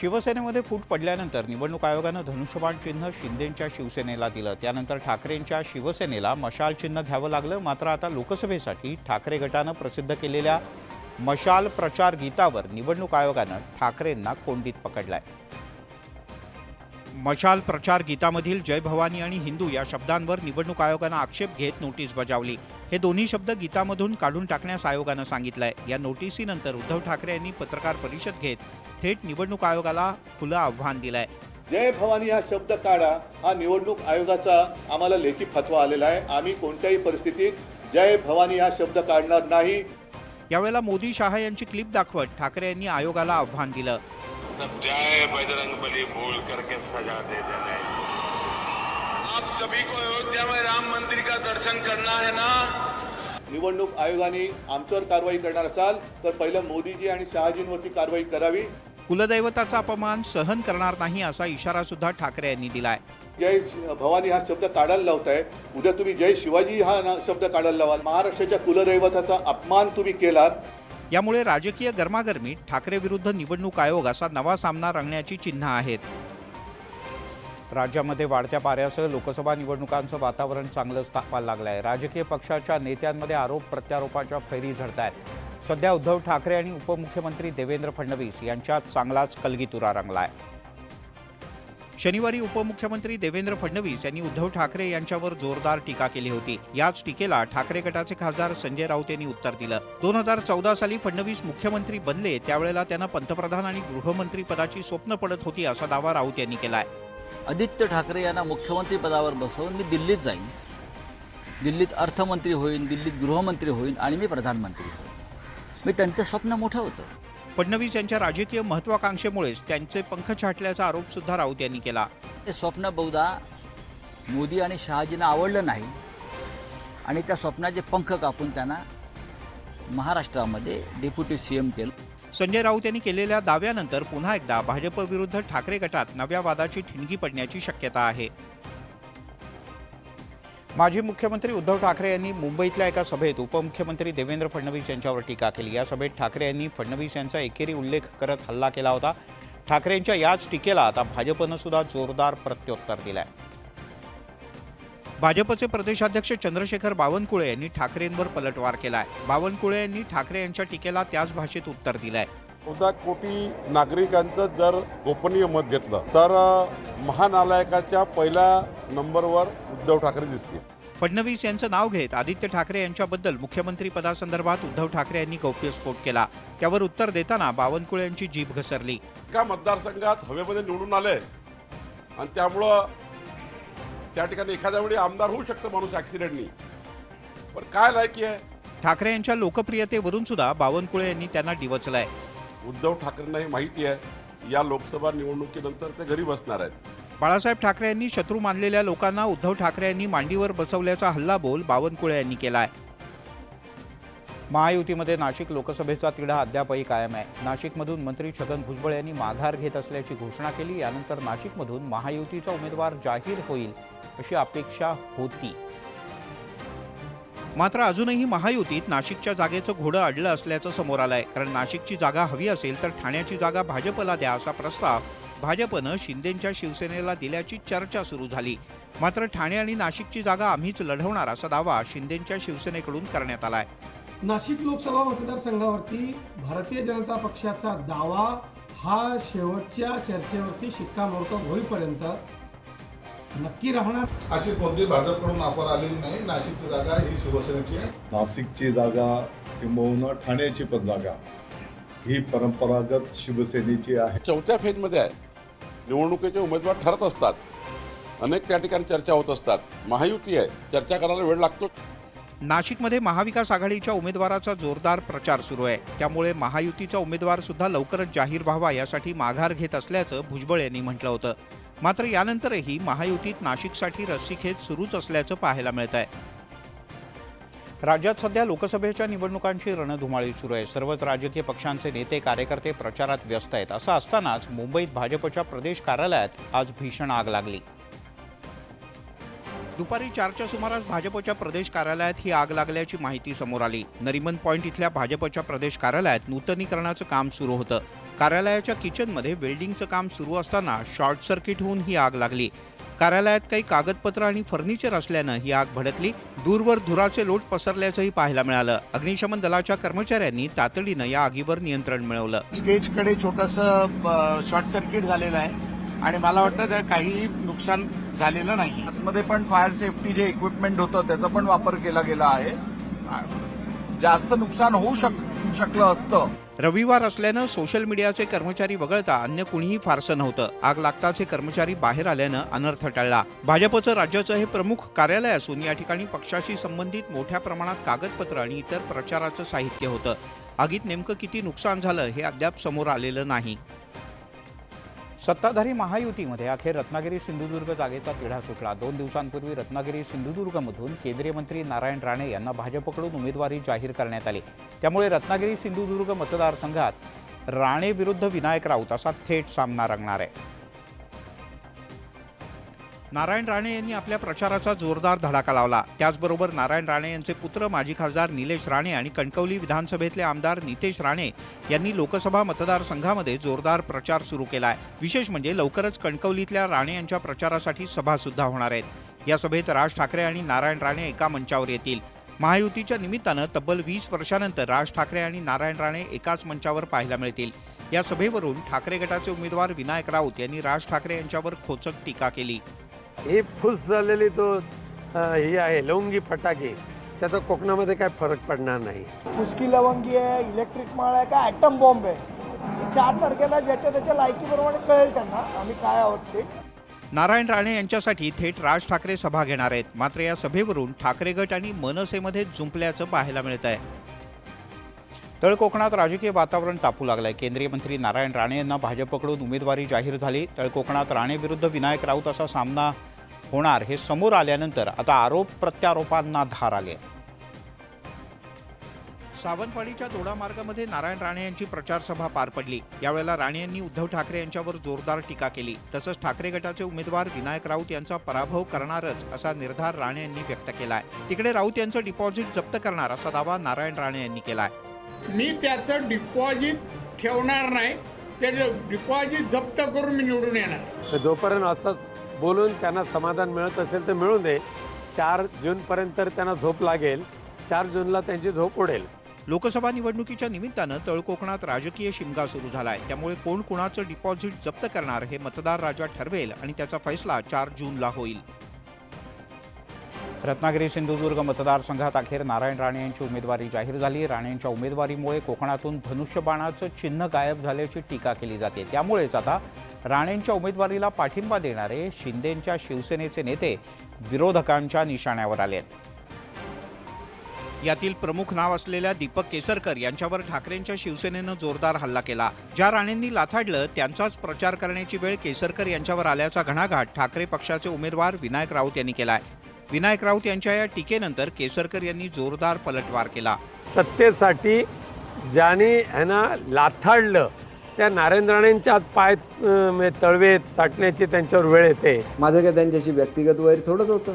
शिवसेनेमध्ये फूट पडल्यानंतर निवडणूक आयोगानं धनुष्यबाण चिन्ह शिंदेंच्या शिवसेनेला दिलं. त्यानंतर ठाकरेंच्या शिवसेनेला मशाल चिन्ह घ्यावं लागलं. मात्र आता लोकसभेसाठी ठाकरे गटानं प्रसिद्ध केलेल्या मशाल प्रचार गीतावर निवडणूक आयोगानं ठाकरेंना कोंडीत पकडलाय. मशाल प्रचार गीतामधील जय भवानी आणि हिंदू या शब्दांवर निवडणूक आयोगानं आक्षेप घेत नोटीस बजावली. हे दोन्ही शब्द गीतामधून काढून टाकण्यास आयोगानं सांगितलंय. या नोटिसीनंतर उद्धव ठाकरे यांनी पत्रकार परिषद घेत थेट निवडणूक आयोगाला खुलं आव्हान दिलंय. जय भवानी हा शब्द काढा. हा निवडणूक आयोगाचा आम्हाला लेखी फतवा आलेला आहे. आम्ही कोणत्याही परिस्थितीत जय भवानी हा शब्द काढणार नाही. यावेळेला मोदी शहा यांची क्लिप दाखवत ठाकरे यांनी आयोगाला आव्हान दिलं. जय बजरंग बली बोल करके सजा दे देना आप सभी को अयोध्या में राम मंदिर का दर्शन करना है ना? निवडणूक आयोगाने आमच्यावर कारवाई करणार असाल तर पहिलं मोदीजी आणि शहाजींवरती कारवाई करावी. कुलदैवताचा अपमान सहन करणार नाही असा इशारा सुद्धा ठाकरे यांनी दिलाय. जय भवानी हा शब्द काढायला लावताय. उद्या तुम्ही जय शिवाजी हा शब्द काढायला लावाल. महाराष्ट्राच्या कुलदैवताचा अपमान तुम्ही केलात. यामुळे राजकीय गरमागरमीत ठाकरे विरुद्ध निवडणूक आयोग असा नवा सामना रंगण्याची चिन्ह आहेत. राज्यामध्ये वाढत्या पाऱ्यासह लोकसभा निवडणुकांचं वातावरण चांगलंच तापायला लागलं आहे राजकीय पक्षाच्या नेत्यांमध्ये आरोप प्रत्यारोपाच्या फैरी झडत आहेत सध्या उद्धव ठाकरे आणि उपमुख्यमंत्री देवेंद्र फडणवीस यांच्यात चांगलाच कलगीतुरा आहे शनिवारी उपमुख्यमंत्री देवेंद्र फडणवीस यांनी उद्धव ठाकरे यांच्यावर जोरदार टीका केली होती. याच टीकेला ठाकरे गटाचे खासदार संजय राऊत यांनी उत्तर दिलं. दोन हजार चौदा साली फडणवीस मुख्यमंत्री बनले त्यावेळेला त्यांना पंतप्रधान आणि गृहमंत्री पदाची स्वप्न पडत होती असा दावा राऊत यांनी केलाय. आदित्य ठाकरे यांना मुख्यमंत्री पदावर बसवून मी दिल्लीत जाईन. दिल्लीत अर्थमंत्री होईन दिल्लीत गृहमंत्री होईन आणि मी प्रधानमंत्री होईन. मी त्यांचं स्वप्न मोठं होतं. फडणवीस यांच्या राजकीय महत्वाकांक्षेमुळेच त्यांचे पंख छाटल्याचा आरोप सुद्धा राऊत यांनी केला. ते स्वप्न बहुधा मोदी आणि शहाजींना आवडलं नाही आणि त्या स्वप्नाचे पंख कापून त्यांना महाराष्ट्रामध्ये डेप्युटी सी एम केलं. संजय राऊत यांनी केलेल्या दाव्यानंतर पुन्हा एकदा भाजप विरुद्ध ठाकरे गटात नव्या वादाची ठिणगी पडण्याची शक्यता आहे. माजी मुख्यमंत्री उद्धव ठाकरे यांनी मुंबईतल्या एका सभेत उपमुख्यमंत्री देवेंद्र फडणवीस यांच्यावर टीका केली. या सभेत ठाकरे यांनी फडणवीस यांचा एकेरी उल्लेख करत हल्ला केला होता. ठाकरेंच्या याच टीकेला आता भाजपनं सुद्धा जोरदार प्रत्युत्तर दिलंय. भाजपचे प्रदेशाध्यक्ष चंद्रशेखर बावनकुळे यांनी ठाकरेंवर पलटवार केलाय. बावनकुळे यांनी ठाकरे यांच्या टीकेला त्याच भाषेत उत्तर दिलंय. चौदा कोटी नागरिकांचं जर गोपनीय मत घेतलं तर महानालायकाच्या पहिल्या नंबरवर उद्धव ठाकरे दिसतील. फडणवीस यांचं नाव घेत आदित्य ठाकरे यांच्याबद्दल मुख्यमंत्री पदासंदर्भात उद्धव ठाकरे यांनी गौप्यस्फोट केला. त्यावर उत्तर देताना बावनकुळे यांची जीभ घसरली. एका मतदारसंघात हवेमध्ये निवडून आले आणि त्यामुळं त्या ठिकाणी एखाद्या वेळी आमदार होऊ शकतं माणूस ॲक्सिडेंटनी पण काय लायकी आहे? ठाकरे यांच्या लोकप्रियतेवरून सुद्धा बावनकुळे यांनी त्यांना डिवचलंय. उद्धव ठाकरेंनाही माहिती आहे या लोकसभा निवडणुकीनंतर ते घरी बसणार आहेत. बाळासाहेब ठाकरे यांनी शत्रू मानलेल्या लोकांना उद्धव ठाकरे यांनी मांडीवर बसवल्याचा हल्लाबोल बावनकुळे यांनी केलाय. महायुतीमध्ये नाशिक लोकसभेचा तिढा अद्यापही कायम आहे. नाशिकमधून मंत्री छगन भुजबळ यांनी माघार घेत असल्याची घोषणा केली यानंतर नाशिकमधून महायुतीचा उमेदवार जाहीर होईल. अशी अपेक्षा होती. मात्र अजूनही महायुतीत नाशिकच्या जागेचं घोडं अडलं असल्याचं समोर आलंय. कारण नाशिकची जागा हवी असेल तर ठाण्याची जागा भाजपला द्या असा प्रस्ताव भाजपनं शिंदेंच्या शिवसेनेला दिल्याची चर्चा सुरू झाली. मात्र ठाणे आणि नाशिकची जागा आम्हीच लढवणार असा दावा शिंदेंच्या शिवसेनेकडून करण्यात आलाय. नाशिक लोकसभा मतदारसंघावरती भारतीय जनता पक्षाचा दावा हा शेवटच्या चर्चेवरती शिक्कामोर्तब होईपर्यंत नक्की राहणार. अशी कोणती भाजपकडून ऑफर आलेली नाही. नाशिकची जागा ही शिवसेनेची आहे. नाशिकची जागा किंबहुना ठाण्याची पण जागा. ही परंपरागत शिवसेनेची आहे. चौथ्या फेजमध्ये आहे. निवडणुकीचे उमेदवार ठरत असतात. अनेक त्या ठिकाणी चर्चा होत असतात. महायुती आहे. चर्चा करायला वेळ लागतो. नाशिकमध्ये महाविकास आघाडीच्या उमेदवाराचा जोरदार प्रचार सुरू आहे. त्यामुळे महायुतीचा उमेदवार सुद्धा लवकरच जाहीर व्हावा यासाठी माघार घेत असल्याचं भुजबळ यांनी म्हटलं होतं. मात्र यानंतरही महायुतीत नाशिकसाठी रस्सीखेच सुरूच असल्याचं पाहायला मिळत आहे राज्यात सध्या लोकसभेच्या निवडणुकांची रणधुमाळी सुरू आहे. सर्वच राजकीय पक्षांचे नेते कार्यकर्ते प्रचारात व्यस्त आहेत. असं असतानाच मुंबईत भाजपच्या प्रदेश कार्यालयात आज भीषण आग लागली. दुपारी चारच्या सुमारास भाजपच्या प्रदेश कार्यालयात ही आग लागल्याची माहिती समोर आली. नरिमन पॉईंट इथल्या भाजपच्या प्रदेश कार्यालयात नूतनीकरणाचं काम सुरू होतं. कार्यालयाच्या किचनमध्ये वेल्डिंगचं काम सुरू असताना शॉर्ट सर्किट होऊन ही आग लागली. कार्यालयात काही कागदपत्र आणि फर्निचर असल्यानं ही आग भडकली. दूरवर धुराचे लोट पसरल्याचंही पाहायला मिळालं. अग्निशमन दलाच्या कर्मचाऱ्यांनी तातडीनं या आगीवर नियंत्रण मिळवलं. स्टेजकडे छोटंसं शॉर्ट सर्किट झालेलं आहे आणि मला वाटतं त्या काही नुकसान झालेलं नाही. मध्ये पण फायर सेफ्टी जे इक्विपमेंट होतं त्याचा पण वापर केला गेला आहे. जास्त नुकसान होऊ शक शकलं असतं. रविवार असल्यानं सोशल मीडियाचे कर्मचारी वगळता अन्य कुणीही फारसं नव्हतं. आग लागताचे कर्मचारी बाहेर आल्यानं अनर्थ टळला. भाजपचं राज्याचं हे प्रमुख कार्यालय असून या ठिकाणी पक्षाशी संबंधित मोठ्या प्रमाणात कागदपत्र आणि इतर प्रचाराचं साहित्य होतं. आगीत नेमकं किती नुकसान झालं हे अद्याप समोर आलेलं नाही. सत्ताधारी महायुतीमध्ये अखेर रत्नागिरी सिंधुदुर्ग जागेचा तिढा सुटला. दोन दिवसांपूर्वी रत्नागिरी सिंधुदुर्गमधून केंद्रीय मंत्री नारायण राणे यांना भाजपकडून उमेदवारी जाहीर करण्यात आली. त्यामुळे रत्नागिरी सिंधुदुर्ग मतदारसंघात राणे विरुद्ध विनायक राऊत असा थेट सामना रंगणार आहे. नारायण राणे यांनी आपल्या प्रचाराचा जोरदार धडाका लावला. त्याचबरोबर नारायण राणे यांचे पुत्र माजी खासदार निलेश राणे आणि कणकवली विधानसभेतले आमदार नितेश राणे यांनी लोकसभा मतदारसंघामध्ये जोरदार प्रचार सुरू केला आहे विशेष म्हणजे लवकरच कणकवलीतल्या राणे यांच्या प्रचारासाठी सभासुद्धा होणार आहेत. या सभेत राज ठाकरे आणि नारायण राणे एका मंचावर येतील. महायुतीच्या निमित्तानं तब्बल वीस वर्षानंतर राज ठाकरे आणि नारायण राणे एकाच मंचावर पाहायला मिळतील. या सभेवरून ठाकरे गटाचे उमेदवार विनायक राऊत यांनी राज ठाकरे यांच्यावर खोचक टीका केली. ही फुस झालेली तो ही आहे लवंगी फटाके. त्याचा कोकणामध्ये काय फरक पडणार नाही. कुचकी लवंगी आहे इलेक्ट्रिक माळ आहे का ॲटम बॉम्ब आहे. चार तारखेला ज्याच्या त्याच्या लायकीप्रमाणे कळेल त्यांना आम्ही काय आहोत ते. नारायण राणे यांच्यासाठी थेट राज ठाकरे सभा घेणार आहेत. मात्र या सभेवरून ठाकरे गट आणि मनसेमध्ये जुंपल्याचं पाहायला मिळत आहे तळ कोकणात राजकीय वातावरण तापू लागलं आहे केंद्रीय मंत्री नारायण राणे यांना भाजपकडून उमेदवारी जाहीर झाली. तळ कोकणात राणेविरुद्ध विनायक राऊत असा सामना होणार हे समोर आल्यानंतर आता आरोप प्रत्यारोपांना धार आले सावंतवाडीच्या दोडा मार्गामध्ये नारायण राणे यांची प्रचारसभा पार पडली. यावेळेला राणे यांनी उद्धव ठाकरे यांच्यावर जोरदार टीका केली. तसंच ठाकरे गटाचे उमेदवार विनायक राऊत यांचा पराभव करणारच असा निर्धार राणे यांनी व्यक्त केलाय. तिकडे राऊत यांचं डिपॉझिट जप्त करणार असा दावा नारायण राणे यांनी केलाय. मी त्याचं डिपॉझिट ठेवणार नाही. ते डिपॉझिट जप्त करून मी निवडून येणार. तर जोपर्यंत असंच बोलून त्यांना समाधान मिळत असेल तर मिळून दे. चार जूनपर्यंत तर त्यांना झोप लागेल. चार जूनला त्यांची झोप उडेल. लोकसभा निवडणुकीच्या निमित्तानं तळ कोकणात राजकीय शिमगा सुरू झालाय. त्यामुळे कोण कुणाचं डिपॉझिट जप्त करणार हे मतदार राजा ठरवेल आणि त्याचा फैसला चार जूनला होईल. रत्नागिरी सिंधुदुर्ग मतदारसंघात अखेर नारायण राणे यांची उमेदवारी जाहीर झाली. राणेंच्या उमेदवारीमुळे कोकणातून धनुष्यबाणाचं चिन्ह गायब झाल्याची टीका केली जाते. त्यामुळेच आता राणेंच्या उमेदवारीला पाठिंबा देणारे शिंदेंच्या शिवसेनेचे नेते विरोधकांच्या निशाण्यावर आले आहेत. यातील प्रमुख नाव असलेल्या दीपक केसरकर यांच्यावर ठाकरेंच्या शिवसेनेनं जोरदार हल्ला केला. ज्या राणेंनी लाथाडलं त्यांचाच प्रचार करण्याची वेळ केसरकर यांच्यावर आल्याचा घणाघाट ठाकरे पक्षाचे उमेदवार विनायक राऊत यांनी केलाय. विनायक राऊत यांच्या या टीकेनंतर केसरकर यांनी जोरदार पलटवार केला. सत्तेसाठी ज्याने ह्यांना लाथाडलं त्या नारायण राणेंच्या पाय म्हणजे तळवे चाटण्याची त्यांच्यावर वेळ येते. माझं काय त्यांच्याशी व्यक्तिगत वैर थोडंच होतं.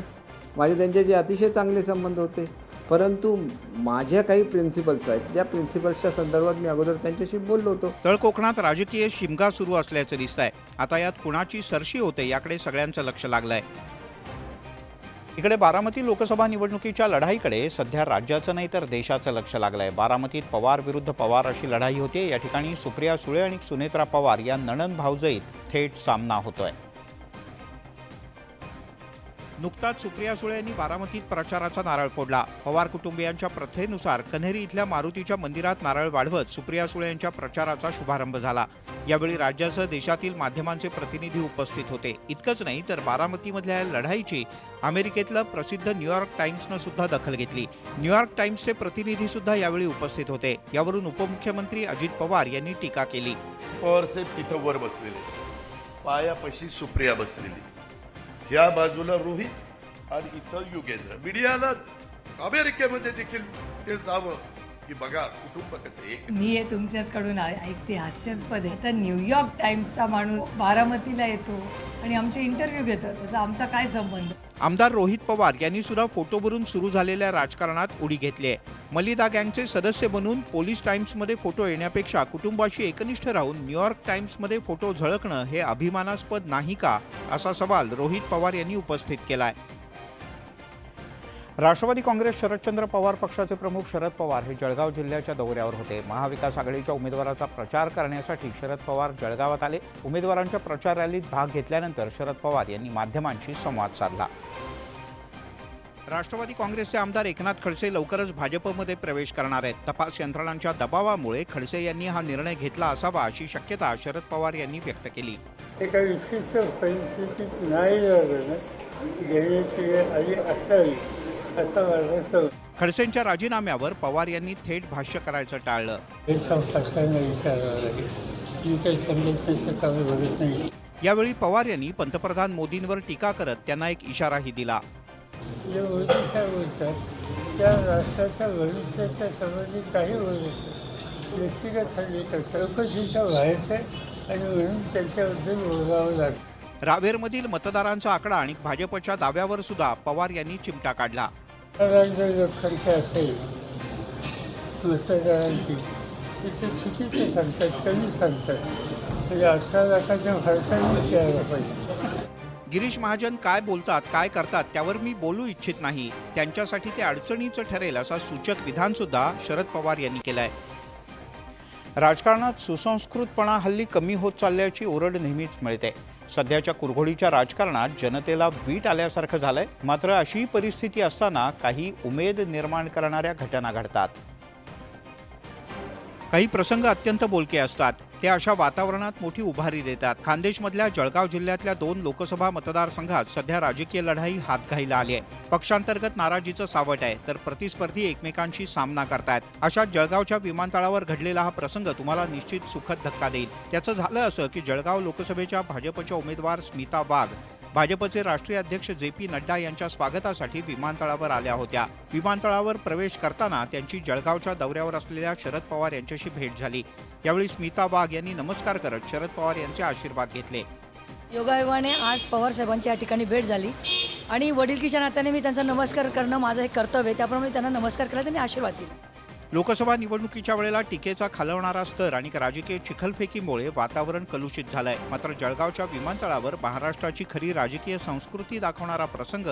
माझे त्यांच्याशी अतिशय चांगले संबंध होते. परंतु माझ्या काही प्रिन्सिपल्स आहेत ज्या प्रिन्सिपल्सच्या संदर्भात मी अगोदर त्यांच्याशी बोललो होतो. तळ कोकणात राजकीय शिमगा सुरू असल्याचं दिसतंय. आता यात कुणाची सरशी होते याकडे सगळ्यांचं लक्ष लागलंय. इकडे बारामती लोकसभा निवडणुकीच्या लढाईकडे सध्या राज्याचं नाही तर देशाचं लक्ष लागलं आहे बारामतीत पवार विरुद्ध पवार अशी लढाई होते या ठिकाणी सुप्रिया सुळे आणि सुनेत्रा पवार या नणन भाऊजईत थेट सामना होतोय. नुकताच सुप्रिया सुळे यांनी बारामतीत प्रचाराचा नारळ फोडला. पवार कुटुंबियांच्या प्रथेनुसार कन्हेरी इथल्या मारुतीच्या मंदिरात नारळ वाढवत सुप्रिया सुळे यांच्या प्रचाराचा शुभारंभ झाला. यावेळी राज्यासह देशातील माध्यमांचे प्रतिनिधी उपस्थित होते. इतकंच नाही तर बारामतीमधल्या या लढाईची अमेरिकेतलं प्रसिद्ध न्यूयॉर्क टाइम्सनं सुद्धा दखल घेतली. न्यूयॉर्क टाइम्सचे प्रतिनिधी सुद्धा यावेळी उपस्थित होते. यावरून उपमुख्यमंत्री अजित पवार यांनी टीका केली. पवारसाहेब तिथं वर बसलेले. पायापाशी सुप्रिया बसलेली. ह्या बाजूला रोहित आणि इथं युगेंद्र. मीडियाला अमेरिकेमध्ये देखील ते जावं. की बघा कुटुंब कसं एक मी हे तुमच्याचकडून ऐ- ऐकते हास्यास्पद आहे. तर न्यूयॉर्क टाइम्सचा माणूस बारामतीला येतो आणि आमचे इंटरव्ह्यू घेतो त्याचा आमचा काय संबंध? आमदार रोहित पवार यांनी सुद्धा फोटोवरून सुरू झालेल्या राजकारणात उडी घेतली आहे. मलिदा गँगचे सदस्य बनून पोलीस टाइम्समध्ये फोटो येण्यापेक्षा कुटुंबाशी एकनिष्ठ राहून न्यूयॉर्क टाइम्समध्ये फोटो झळकणं हे अभिमानास्पद नाही का? असा सवाल रोहित पवार यांनी उपस्थित केलाय. राष्ट्रवादी काँग्रेस शरदचंद्र पवार पक्षाचे प्रमुख शरद पवार हे जळगाव जिल्ह्याच्या दौऱ्यावर होते. महाविकास आघाडीच्या उमेदवाराचा प्रचार करण्यासाठी शरद पवार जळगावात आले. उमेदवारांच्या प्रचार रॅलीत भाग घेतल्यानंतर शरद पवार यांनी माध्यमांशी संवाद साधला. राष्ट्रवादी काँग्रेसचे आमदार एकनाथ खडसे लवकरच भाजपमध्ये प्रवेश करणार आहेत. तपास यंत्रणांच्या दबावामुळे खडसे यांनी हा निर्णय घेतला असावा अशी शक्यता शरद पवार यांनी व्यक्त केली. एका विशिष्ट परिस्थितीत नाही खडसेंच्या राजीनाम्यावर पवार यांनी थेट भाष्य करायचं टाळलं. यावेळी पवार यांनी पंतप्रधान मोदींवर टीका करत त्यांना एक इशाराही दिला. त्या राष्ट्राच्या भविष्याच्या संबंधित काही व्यक्तिगत चौकशीच्या आहे आणि म्हणून त्यांच्याबद्दल बोलावं लागतं. रावेरमधील मतदारांचा आकडा आणि भाजपच्या दाव्यावर सुद्धा पवार यांनी चिमटा काढला. लोकसंख्या असेल मतदारांची तिथे चुकीचे सांगतात कमी सांगतात म्हणजे अठरा लाखाच्या पाहिजे गिरीश महाजन काय बोलतात काय करतात त्यावर मी बोलू इच्छित नाही. त्यांच्यासाठी ते अडचणीचं ठरेल असा सूचक विधान सुद्धा शरद पवार यांनी केलंय. राजकारणात सुसंस्कृतपणा हल्ली कमी होत चालल्याची ओरड नेहमीच मिळते. सध्याच्या कुरघोडीच्या राजकारणात जनतेला वीट आल्यासारखं झालंय. मात्र अशी परिस्थिती असताना काही उमेद निर्माण करणाऱ्या घटना घडतात. काही प्रसंग अत्यंत बोलके असतात. ते अशा वातावरणात मोठी उभारी देतात. खान्देशमधल्या जळगाव जिल्ह्यातल्या दोन लोकसभा मतदारसंघात सध्या राजकीय लढाई हातघाईला आली आहे. पक्षांतर्गत नाराजीचं सावट आहे तर प्रतिस्पर्धी एकमेकांशी सामना करतायत. अशा जळगावच्या विमानतळावर घडलेला हा प्रसंग तुम्हाला निश्चित सुखद धक्का देईल. त्याचं झालं असं की जळगाव लोकसभेच्या भाजपच्या उमेदवार स्मिता वाघ भाजपचे राष्ट्रीय अध्यक्ष जे पी नड्डा यांच्या स्वागतासाठी विमानतळावर आल्या होत्या. विमानतळावर प्रवेश करताना त्यांची जळगावच्या दौऱ्यावर असलेल्या शरद पवार यांच्याशी भेट झाली. यावेळी स्मिता वाघ यांनी नमस्कार करत शरद पवार यांचे आशीर्वाद घेतले. योगायोगाने आज पवार साहेबांची या ठिकाणी भेट झाली. आणि वडीलकीच्या नात्याने मी त्यांचा नमस्कार करणं माझं हे कर्तव्य आहे. त्याप्रमाणे त्यांना नमस्कार केला त्यांनी आशीर्वाद दिला. लोकसभा निवडणुकीच्या वेळेला टीकेचा खालवणारा स्तर आणि राजकीय चिखलफेकीमुळे वातावरण कलुषित झालंय. मात्र जळगावच्या विमानतळावर महाराष्ट्राची खरी राजकीय संस्कृती दाखवणारा प्रसंग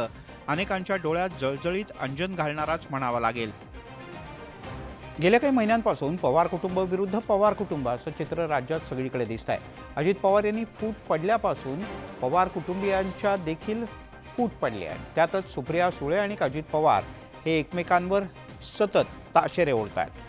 अनेकांच्या डोळ्यात जळजळीत अंजन घालणाराच म्हणावा लागेल. गेल्या काही महिन्यांपासून पवार कुटुंब विरुद्ध पवार कुटुंब असं चित्र राज्यात सगळीकडे दिसत आहे अजित पवार यांनी फूट पडल्यापासून पवार कुटुंबियांच्या देखील फूट पडली आहे त्यातच सुप्रिया सुळे आणि अजित पवार हे एकमेकांवर सतत ताशेरे ओढत आहेत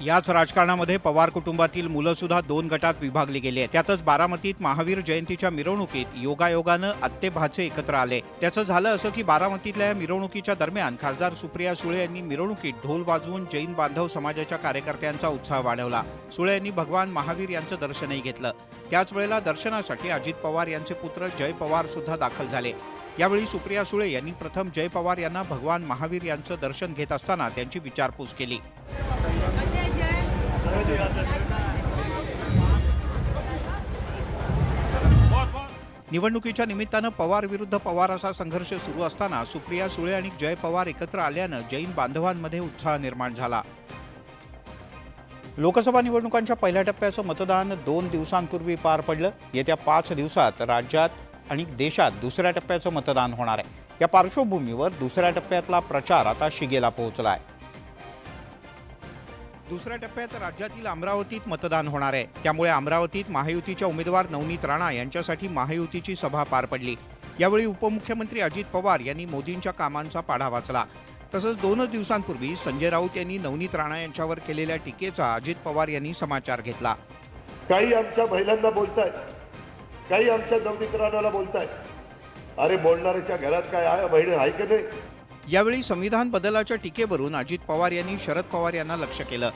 याच राजकारणामध्ये पवार कुटुंबातील मुलं सुद्धा दोन गटात विभागली गेली आहेत. त्यातच बारामतीत महावीर जयंतीच्या मिरवणुकीत योगायोगानं आत्ते भाचे एकत्र आले. त्याचं झालं असं की बारामतीतल्या या मिरवणुकीच्या दरम्यान खासदार सुप्रिया सुळे यांनी मिरवणुकीत ढोल वाजवून जैन बांधव समाजाच्या कार्यकर्त्यांचा उत्साह वाढवला. सुळे यांनी भगवान महावीर यांचं दर्शनही घेतलं. त्याच वेळेला दर्शनासाठी अजित पवार यांचे पुत्र जय पवार सुद्धा दाखल झाले. यावेळी सुप्रिया सुळे यांनी प्रथम जय पवार यांना भगवान महावीर यांचं दर्शन घेत असताना त्यांची विचारपूस केली. निवडणुकीच्या निमित्तानं पवार विरुद्ध पवार असा संघर्ष सुरू असताना सुप्रिया सुळे आणि जय पवार एकत्र आल्यानं जैन बांधवांमध्ये उत्साह निर्माण झाला. लोकसभा निवडणुकांच्या पहिल्या टप्प्याचं मतदान दोन दिवसांपूर्वी पार पडलं. येत्या पाच दिवसात राज्यात आणि देशात दुसऱ्या टप्प्याचं मतदान होणार आहे. या पार्श्वभूमीवर दुसऱ्या टप्प्यातला प्रचार आता शिगेला पोहोचला आहे दुसऱ्या टप्प्यात राज्यातील अमरावतीत मतदान होणार आहे. त्यामुळे अमरावतीत महायुतीच्या उमेदवार नवनीत राणा यांच्यासाठी महायुतीची सभा पार पडली. यावेळी उपमुख्यमंत्री अजित पवार यांनी मोदींच्या कामांचा पाढा वाचला. तसंच दोनच दिवसांपूर्वी संजय राऊत यांनी नवनीत राणा यांच्यावर केलेल्या टीकेचा अजित पवार यांनी समाचार घेतला. काही आमच्या महिलांना बोलतायत. काही आमच्या नवनीत राणाला बोलतायत. अरे बोलणाऱ्याच्या घरात काय आहे बहिणी आहे का नाही? यावेळी संविधान बदलाच्या टीकेवरून अजित पवार यांनी शरद पवार यांना लक्ष केलं.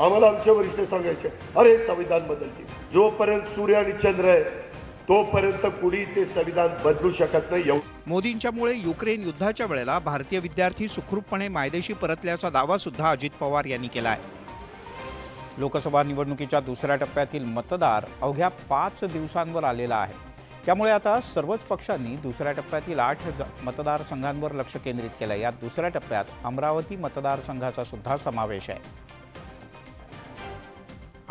आम्हाला आमचे वरिष्ठ सांगायचे अरे संविधान बदलते. जोपर्यंत सूर्य आणि चंद्र आहे तोपर्यंत कुणी ते संविधान बदलू शकत नाही. मोदींच्यामुळे युक्रेन युद्धाच्या वेळेला भारतीय विद्यार्थी सुखरूपपणे मायदेशी परतल्याचा दावा सुद्धा अजित पवार यांनी केलाय. लोकसभा निवडणुकीच्या दुसऱ्या टप्प्यातील मतदार अवघ्या पाच दिवसांवर आलेला आहे. त्यामुळे आता सर्वच पक्षांनी दुसऱ्या टप्प्यातील आठ ज- मतदारसंघांवर लक्ष केंद्रित केलं या दुसऱ्या टप्प्यात अमरावती मतदारसंघाचा सुद्धा समावेश आहे.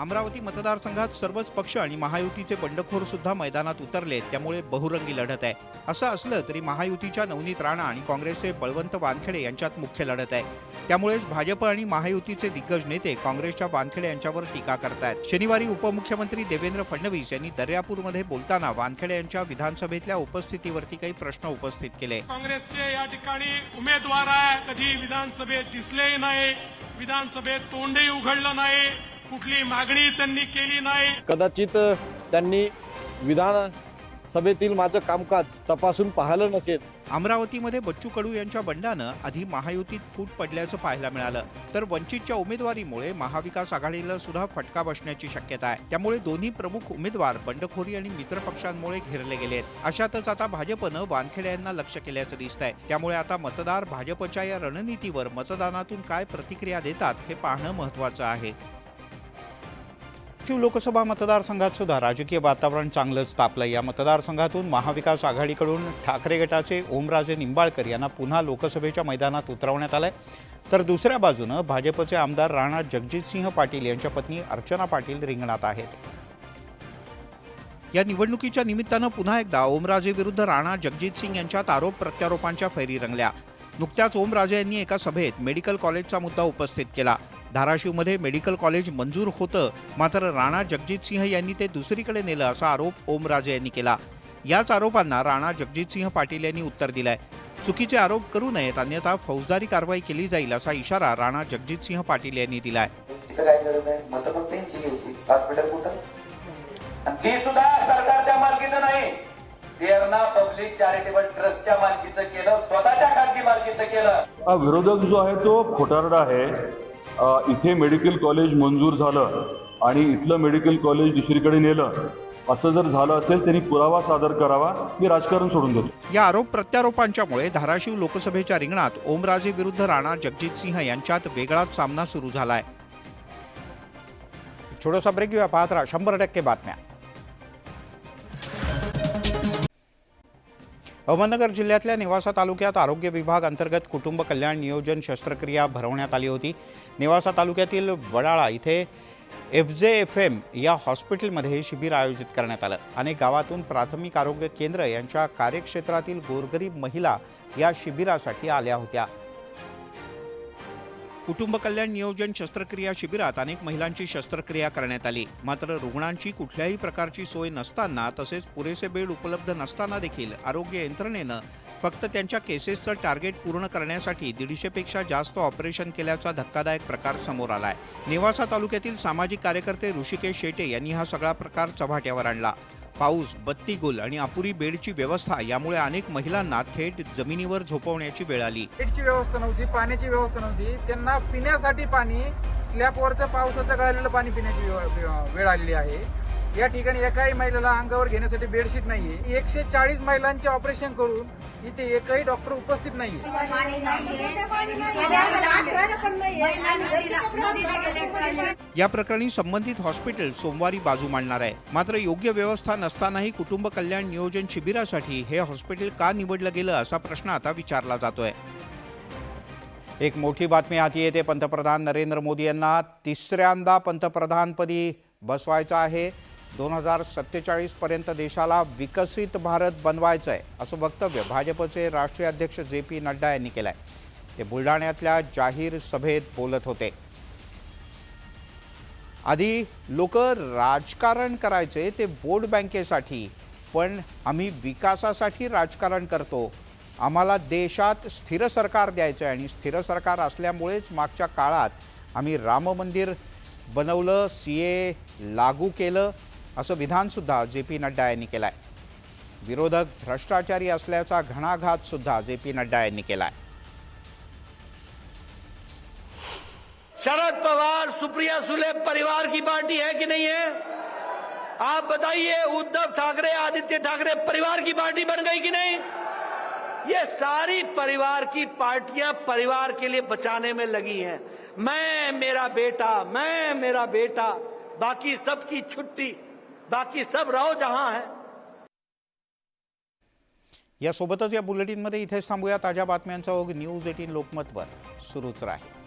अमरावती मतदारसंघात सर्वच पक्ष आणि महायुतीचे बंडखोर सुद्धा मैदानात उतरले त्यामुळे बहुरंगी लढत आहे. असं असलं तरी महायुतीच्या नवनीत राणा आणि काँग्रेसचे बळवंत वानखेडे यांच्यात मुख्य लढत आहे. त्यामुळेच भाजप आणि महायुतीचे दिग्गज नेते काँग्रेसच्या वानखेडे यांच्यावर टीका करतायत. शनिवारी उपमुख्यमंत्री देवेंद्र फडणवीस यांनी दर्यापूरमध्ये बोलताना वानखेडे यांच्या विधानसभेतल्या उपस्थितीवरती काही प्रश्न उपस्थित केले. काँग्रेसचे या ठिकाणी उमेदवार आहे. कधी विधानसभेत दिसले नाही. विधानसभेत तोंडही उघडलं नाही. कुठली मागणी त्यांनी केली नाही. कदाचित त्यांनी विधान सभेतील माझं कामकाज तपासून पाहिलं नसेल. अमरावतीमध्ये बच्चू कडू यांच्या बंडानं आधी महायुतीत फूट पडल्याचं पाहायला मिळालं. तर वंचितच्या उमेदवारीमुळे महाविकास आघाडीला सुद्धा फटका बसण्याची शक्यता आहे. त्यामुळे दोन्ही प्रमुख उमेदवार बंडखोरी आणि मित्र पक्षांमुळे घेरले गेलेत. अशातच आता भाजपनं वानखेडे यांना लक्ष केल्याचं दिसत आहे त्यामुळे आता मतदार भाजपच्या या रणनीतीवर मतदानातून काय प्रतिक्रिया देतात हे पाहणं महत्वाचं आहे. शिव लोकसभा मतदारसंघात सुद्धा राजकीय वातावरण चांगलंच तापलं या मतदारसंघातून महाविकास आघाडीकडून ठाकरे गटाचे ओमराजे निंबाळकर यांना पुन्हा लोकसभेच्या मैदानात उतरवण्यात आलंय. तर दुसऱ्या बाजूनं भाजपचे आमदार राणा जगजितसिंह पाटील यांच्या पत्नी अर्चना पाटील रिंगणात आहेत. या निवडणुकीच्या निमित्तानं पुन्हा एकदा ओमराजे विरुद्ध राणा जगजित सिंग यांच्यात आरोप प्रत्यारोपांच्या फैरी रंगल्या. नुकत्याच ओमराजे यांनी एका सभेत मेडिकल कॉलेजचा मुद्दा उपस्थित केला. धाराशिवमध्ये मेडिकल कॉलेज मंजूर होतं. मात्र राणा जगजित सिंह यांनी ते दुसरीकडे नेलं असा आरोप ओमराजे यांनी केला. याच आरोपांना राणा जगजित सिंह पाटील यांनी उत्तर दिलंय. चुकीचे आरोप करू नयेत अन्यथा फौजदारी कारवाई केली जाईल असा इशारा राणा जगजित सिंह पाटील यांनी दिलाय. सरकारच्या मालकीचं नाही. पब्लिक चॅरिटेबल ट्रस्टच्या मालकीचं केलं स्वतःच्या खाजगी मालकीचं केलं. विरोधक जो आहे तो खोटारडा आहे. इथे मेडिकल कॉलेज मंजूर झालं आणि इथलं मेडिकल कॉलेज दुसरीकडे नेलं. असं जर झालं असेल त्यांनी पुरावा सादर करावा. मी राजकारण सोडून देतो. या आरोप प्रत्यारोपांच्यामुळे धाराशिव लोकसभेच्या रिंगणात ओमराजे विरुद्ध राणा जगजित सिंह यांच्यात वेगळाच सामना सुरू झालाय. छोटासा ब्रेक घेऊया. पाहत राहा. शंभर टक्के बातम्या. अहमदनगर जिल्ह्यातल्या नेवासा तालुक्यात आरोग्य विभाग अंतर्गत कुटुंब कल्याण नियोजन शस्त्रक्रिया भरवण्यात आली होती. नेवासा तालुक्यातील वडाळा इथे एफ जे एफ एम या हॉस्पिटलमध्ये हे शिबिर आयोजित करण्यात आलं. अनेक गावातून प्राथमिक आरोग्य केंद्र यांच्या कार्यक्षेत्रातील गोरगरीब महिला या शिबिरासाठी आल्या होत्या. कुटुंब कल्याण नियोजन शस्त्रक्रिया शिबिरात अनेक महिलांची शस्त्रक्रिया करण्यात आली. मात्र रुग्णांची कुठल्याही प्रकारची सोय नसताना तसेच पुरेसे बेड उपलब्ध नसताना देखील आरोग्य यंत्रणेनं फक्त त्यांच्या केसेसचं टार्गेट पूर्ण करण्यासाठी दीडशेपेक्षा जास्त ऑपरेशन केल्याचा धक्कादायक प्रकार समोर आलाय. नेवासा तालुक्यातील सामाजिक कार्यकर्ते ऋषिकेश शेटे यांनी हा सगळा प्रकार चव्हाट्यावर आणला. पाऊस बत्ती आणि अपुरी बेडची व्यवस्था यामुळे अनेक महिलांना थेट जमिनीवर झोपवण्याची वेळ आली. बेडची व्यवस्था नव्हती पाण्याची व्यवस्था नव्हती. त्यांना पिण्यासाठी पाणी स्लॅबवरचं पावसाचं गळालेलं पाणी पिण्याची वेळ- वेळ आलेली आहे. या ठिकाणी एकाही महिलेला अंगावर घेण्यासाठी बेडशीट नाहीये. एकशे चाळीस महिलांचे ऑपरेशन करून इथे एकही डॉक्टर उपस्थित नाहीये. या प्रकरणी संबंधित हॉस्पिटल सोमवारी बाजू मांडणार आहे. मात्र योग्य व्यवस्था नसतानाही कुटुंब कल्याण नियोजन शिबिरासाठी हे हॉस्पिटल का निवडलं गेलं असा प्रश्न आता विचारला जातोय. एक मोठी बातमी हाती येते. पंतप्रधान नरेंद्र मोदी यांना तिसऱ्यांदा पंतप्रधानपदी बसवायचं आहे. दोन हजार सत्तेचाळीसपर्यंत देशाला विकसित भारत बनवायचं आहे असं वक्तव्य भाजपचे राष्ट्रीय अध्यक्ष जे पी नड्डा यांनी केलं आहे ते बुलढाण्यातल्या जाहीर सभेत बोलत होते. आधी लोक राजकारण करायचे ते वोट बँकेसाठी पण आम्ही विकासासाठी राजकारण करतो. आम्हाला देशात स्थिर सरकार द्यायचं आहे आणि स्थिर सरकार असल्यामुळेच मागच्या काळात आम्ही राम मंदिर बनवलं सी ए लागू केलं असं विधानसुद्धा जे पी नड्डा यांनी केलं आहे विरोधक भ्रष्टाचारी असल्याचा घणाघातसुद्धा जे पी नड्डा यांनी केला आहे शरद पवार सुप्रिया सुले परिवार की पार्टी है कि नहीं है? आप बताइए, उद्धव ठाकरे, आदित्य ठाकरे परिवार की पार्टी बन गई कि नहीं? ये सारी परिवार की पार्टियाँ परिवार के लिए बचाने में लगी हैं। मैं, मेरा बेटा, मैं, मेरा बेटा, बाकी सबकी छुट्टी बाकी सब राव जहां है। यासोबतच या बुलेटिनमध्ये इथेच थांबूया. ताज्या बातम्यांचा ओघ न्यूज एटीन लोकमतवर. सुरूच राहील.